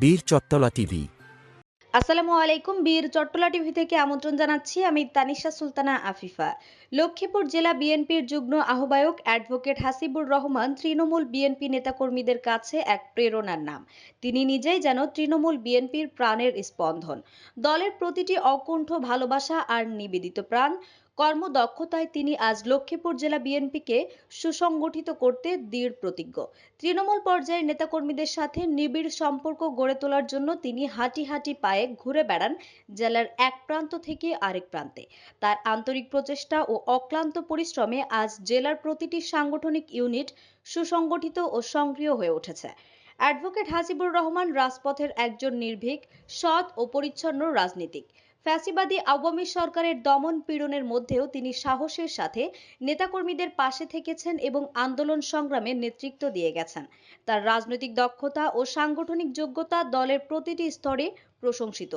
বীর চত্তলা টিভি। আসসালামু আলাইকুম, বীর চট্টলা টিভি থেকে আমন্ত্রণ জানাচ্ছি আমি তানিশা সুলতানা আফিফা। লক্ষ্মীপুর জেলা বিএনপির যুগ্ম আহ্বায়ক অ্যাডভোকেট হাসিবুর রহমান তৃণমূল বিএনপি নেতাকর্মীদের কাছে এক প্রেরণার নাম। তিনি নিজেই যেন তৃণমূল বিএনপির প্রাণের স্পন্দন। দলের প্রতিটি অকুণ্ঠ ভালোবাসা আর নিবেদিত প্রাণ কর্মদক্ষতায় তিনি আজ লক্ষ্মীপুর জেলা বিএনপিকে সুসংগঠিত করতে দৃঢ় প্রতিজ্ঞ। তৃণমূল পর্যায়ের নেতাকর্মীদের সাথে নিবিড় সম্পর্ক গড়ে তোলার জন্য তিনি হাঁটি হাঁটি পায়ে ঘুরে বেড়ান জেলার এক প্রান্ত থেকে আরেক প্রান্তে। তার আন্তরিক প্রচেষ্টা ও অক্লান্ত পরিশ্রমে আজ জেলার প্রতিটি সাংগঠনিক ইউনিট সুসংগঠিত ও সক্রিয় হয়ে উঠেছে। অ্যাডভোকেট হাসিবুর রহমান রাজপথের একজন নির্ভীক, সৎ ও পরিচ্ছন্ন রাজনীতিক। ফ্যাসিবাদী আওয়ামী সরকারের দমন পীড়নের মধ্যেও তিনি সাহসের সাথে নেতাকর্মীদের পাশে থেকেছেন এবং আন্দোলন সংগ্রামে নেতৃত্ব দিয়ে গেছেন। তার রাজনৈতিক দক্ষতা ও সাংগঠনিক যোগ্যতা দলের প্রতিটি স্তরে প্রশংসিত।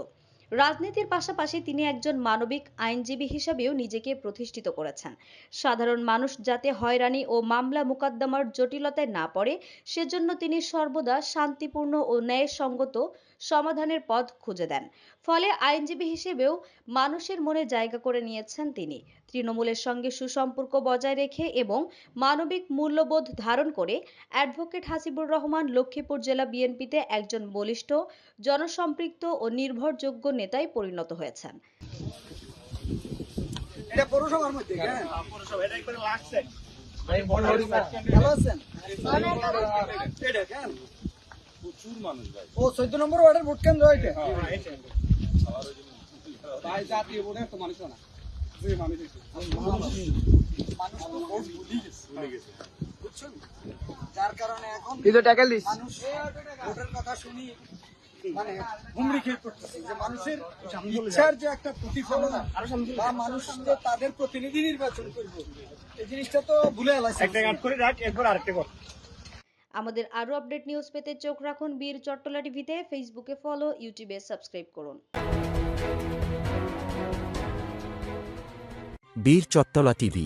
রাজনীতির পাশাপাশি তিনি একজন মানবিক আইনজীবী হিসেবেও নিজেকে প্রতিষ্ঠিত করেছেন। সাধারণ মানুষ যাতে হয়রানি ও মামলা মোকদ্দমার জটিলতায় না পড়ে, সেজন্য তিনি সর্বদা শান্তিপূর্ণ ও ন্যায়সঙ্গত সমাধানের পথ খুঁজে দেন। ফলে আইনজীবী হিসেবেও মানুষের মনে জায়গা করে নিয়েছেন তিনি। তৃণমূলের সঙ্গে সুসম্পর্ক বজায় রেখে এবং মানবিক মূল্যবোধ ধারণ করে অ্যাডভোকেট হাসিবুর রহমান লক্ষ্মীপুর জেলা বিএনপিতে একজন বলিষ্ঠ, জনসম্পৃক্ত ও নির্ভরযোগ্য নেতায় পরিণত হয়েছেন। এটা পৌরসভার মধ্যে হ্যাঁ। ভালো আছেন? এটা। কেন প্রচুর মানুষ ভাই। ও চোদ্দ নম্বর ওয়ার্ডের ভোট কেন্দ্র এটা? ভাই জাতীয় ভোটে তো মানুষ না। যে মানুষ বুঝছেন? যার কারণে এখন মানুষ ভোটের কথা শুনি। মানে হুমড়ি খেয়ে পড়তেছে। যে মানুষের ইচ্ছার যে একটা প্রতিফলন বা মানুষ যে তাদের প্রতিনিধি নির্বাচন করবে এই জিনিসটা তো ভুলে গেছে আমাদের আরও আপডেট নিউজ পেতে চোখ রাখুন বীর চট্টলা টিভিতে ফেসবুকে ফলো ইউটিউবে সাবস্ক্রাইব করুন। বীর চট্টলা টিভি